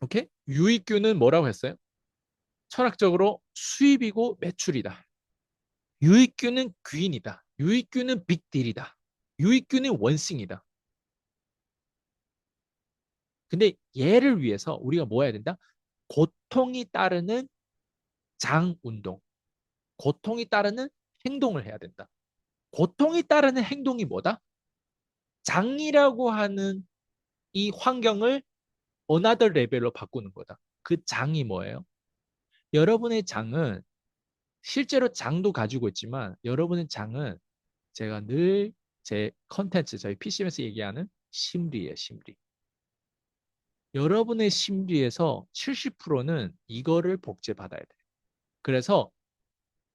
오케이? 유익균은 뭐라고 했어요? 철학적으로 수입이고 매출이다. 유익균은 귀인이다. 유익균은 빅딜이다. 유익균은 원싱이다. 근데 얘를 위해서 우리가 뭐 해야 된다? 고통이 따르는 장 운동. 고통이 따르는 행동을 해야 된다. 고통이 따르는 행동이 뭐다? 장이라고 하는 이 환경을 어나더 레벨로 바꾸는 거다. 그 장이 뭐예요? 여러분의 장은 실제로 장도 가지고 있지만 여러분의 장은 제가 늘 제 컨텐츠 저희 PC에서 얘기하는 심리예요, 심리. 여러분의 심리에서 70%는 이거를 복제받아야 돼요. 그래서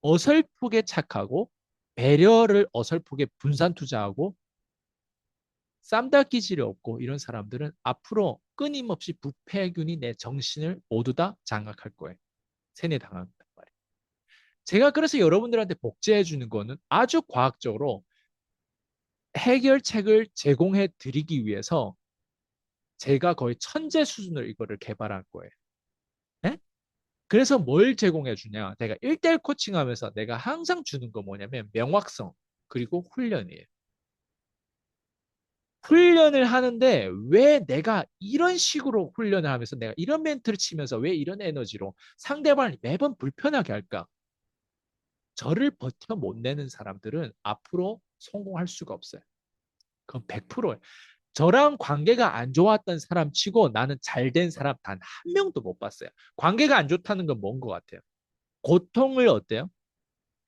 어설프게 착하고 배려를 어설프게 분산 투자하고 쌈닦기질이 없고 이런 사람들은 앞으로 끊임없이 부패균이 내 정신을 모두 다 장악할 거예요. 세뇌당한단 말이에요. 제가 그래서 여러분들한테 복제해 주는 거는 아주 과학적으로 해결책을 제공해 드리기 위해서 제가 거의 천재 수준으로 이거를 개발할 거예요. 네? 그래서 뭘 제공해 주냐? 내가 1대1 코칭하면서 내가 항상 주는 거 뭐냐면 명확성 그리고 훈련이에요. 훈련을 하는데 왜 내가 이런 식으로 훈련을 하면서 내가 이런 멘트를 치면서 왜 이런 에너지로 상대방을 매번 불편하게 할까? 저를 버텨 못 내는 사람들은 앞으로 성공할 수가 없어요. 그건 100%예요. 저랑 관계가 안 좋았던 사람 치고 나는 잘 된 사람 단 한 명도 못 봤어요. 관계가 안 좋다는 건 뭔 것 같아요? 고통을 어때요?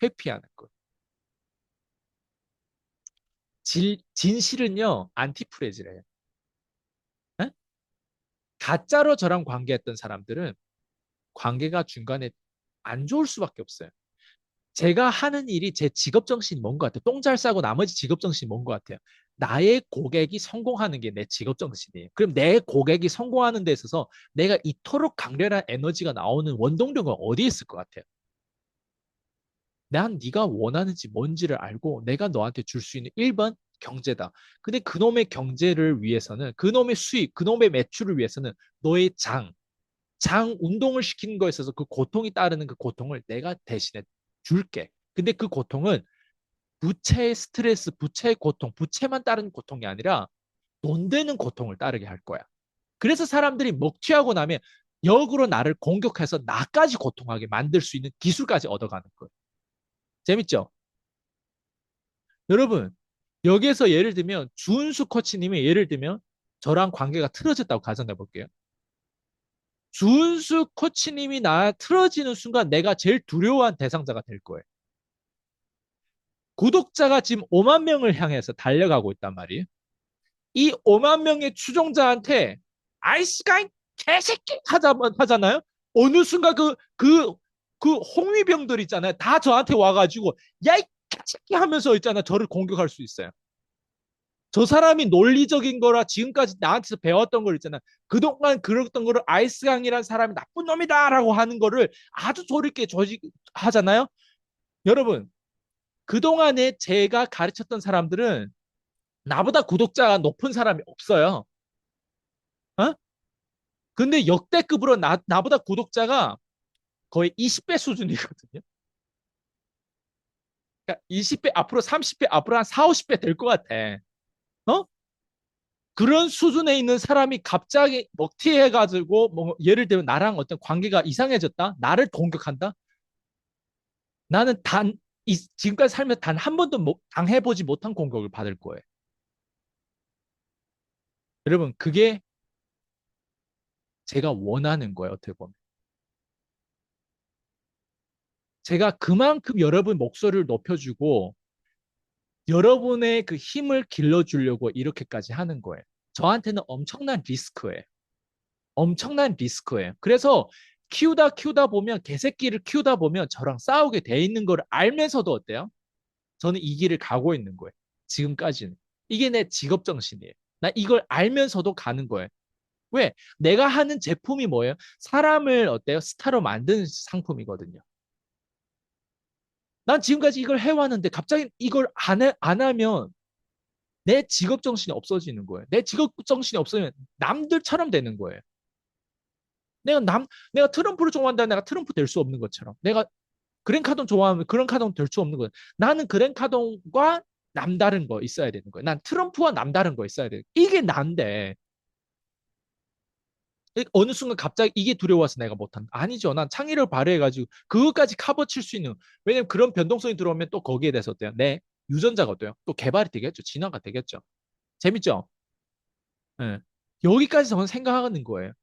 회피하는 것. 질, 진실은요, 안티프레즈래요. 에? 가짜로 저랑 관계했던 사람들은 관계가 중간에 안 좋을 수밖에 없어요. 제가 하는 일이 제 직업 정신이 뭔 것 같아요. 똥 잘 싸고 나머지 직업 정신이 뭔 것 같아요. 나의 고객이 성공하는 게 내 직업 정신이에요. 그럼 내 고객이 성공하는 데 있어서 내가 이토록 강렬한 에너지가 나오는 원동력은 어디에 있을 것 같아요? 난 네가 원하는지 뭔지를 알고 내가 너한테 줄 수 있는 1번 경제다. 근데 그놈의 경제를 위해서는 그놈의 수익, 그놈의 매출을 위해서는 너의 장, 장 운동을 시키는 거에 있어서 그 고통이 따르는 그 고통을 내가 대신에 줄게. 근데 그 고통은 부채의 스트레스, 부채의 고통, 부채만 따르는 고통이 아니라 돈 되는 고통을 따르게 할 거야. 그래서 사람들이 먹튀하고 나면 역으로 나를 공격해서 나까지 고통하게 만들 수 있는 기술까지 얻어가는 거예요. 재밌죠? 여러분, 여기에서 예를 들면 준수 코치님이 예를 들면 저랑 관계가 틀어졌다고 가정해 볼게요. 준수 코치님이 나 틀어지는 순간 내가 제일 두려워한 대상자가 될 거예요. 구독자가 지금 5만 명을 향해서 달려가고 있단 말이에요. 이 5만 명의 추종자한테 아이스가인 개새끼 하자, 하잖아요. 어느 순간 그, 그, 그 홍위병들 있잖아요. 다 저한테 와가지고, 야, 이개 새끼 하면서 있잖아. 저를 공격할 수 있어요. 저 사람이 논리적인 거라 지금까지 나한테서 배웠던 걸 있잖아. 그동안 그랬던 거를 아이스강이라는 사람이 나쁜 놈이다라고 하는 거를 아주 조리게 조직 하잖아요. 여러분, 그동안에 제가 가르쳤던 사람들은 나보다 구독자가 높은 사람이 없어요. 어? 근데 역대급으로 나, 나보다 구독자가 거의 20배 수준이거든요. 그러니까 20배, 앞으로 30배, 앞으로 한 4, 50배 될 것 같아. 어? 그런 수준에 있는 사람이 갑자기 먹튀해가지고, 뭐, 예를 들면 나랑 어떤 관계가 이상해졌다? 나를 공격한다? 나는 단, 이, 지금까지 살면서 단 한 번도 못, 당해보지 못한 공격을 받을 거예요. 여러분, 그게 제가 원하는 거예요, 어떻게 보면. 제가 그만큼 여러분 목소리를 높여주고 여러분의 그 힘을 길러주려고 이렇게까지 하는 거예요. 저한테는 엄청난 리스크예요. 엄청난 리스크예요. 그래서 키우다 키우다 보면 개새끼를 키우다 보면 저랑 싸우게 돼 있는 걸 알면서도 어때요? 저는 이 길을 가고 있는 거예요. 지금까지는. 이게 내 직업 정신이에요. 나 이걸 알면서도 가는 거예요. 왜? 내가 하는 제품이 뭐예요? 사람을 어때요? 스타로 만드는 상품이거든요. 난 지금까지 이걸 해왔는데 갑자기 이걸 안, 해, 안 하면 내 직업 정신이 없어지는 거예요. 내 직업 정신이 없어지면 남들처럼 되는 거예요. 내가 남, 내가 트럼프를 좋아한다 내가 트럼프 될 수 없는 것처럼. 내가 그랜카돈 좋아하면 그랜카돈 될 수 없는 거야. 나는 그랜카돈과 남다른 거 있어야 되는 거야. 난 트럼프와 남다른 거 있어야 돼. 이게 난데 어느 순간 갑자기 이게 두려워서 내가 못한다. 아니죠. 난 창의력을 발휘해가지고 그것까지 커버 칠 수 있는. 왜냐면 그런 변동성이 들어오면 또 거기에 대해서 어때요? 내 유전자가 어때요? 또 개발이 되겠죠. 진화가 되겠죠. 재밌죠? 예. 여기까지 저는 생각하는 거예요.